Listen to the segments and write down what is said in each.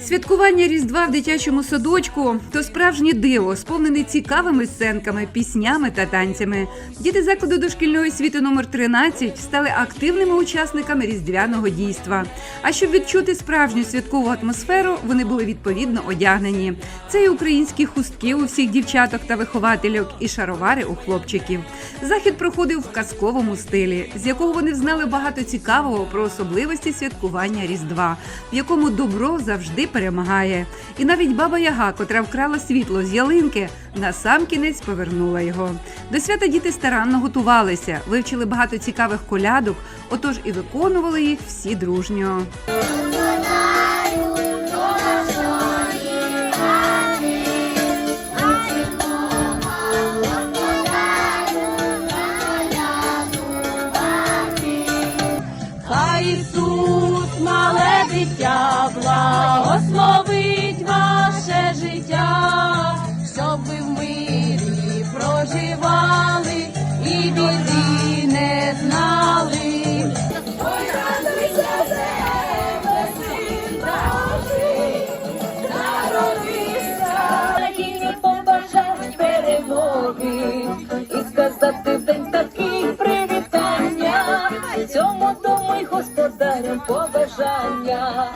Святкування Різдва в дитячому садочку то справжнє диво, сповнене цікавими сценками, піснями та танцями. Діти закладу дошкільної освіти номер 13 стали активними учасниками різдвяного дійства. А щоб відчути справжню святкову атмосферу, вони були відповідно одягнені. Це і українські хустки у всіх дівчаток та виховательок, і шаровари у хлопчиків. Захід проходив в казковому стилі, з якого вони взнали багато цікавого про особливості святкування Різдва, в якому добро перемагає. І навіть баба Яга, котра вкрала світло з ялинки, на сам кінець повернула його. До свята діти старанно готувалися, вивчили багато цікавих колядок, отож і виконували їх всі дружньо. Ісус, Shiva. Цьому дому й господарям побажання.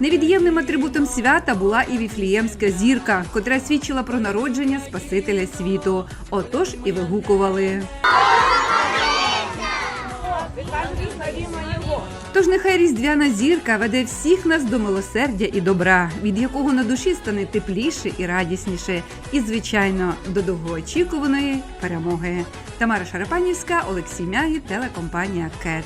Невід'ємним атрибутом свята була і віфліємська зірка, котра свідчила про народження Спасителя світу. Отож і вигукували. Тож нехай різдвяна зірка веде всіх нас до милосердя і добра, від якого на душі стане тепліше і радісніше, і звичайно до довгоочікуваної перемоги. Тамара Шарапанівська, Олексій Мягі, телекомпанія КЕТ.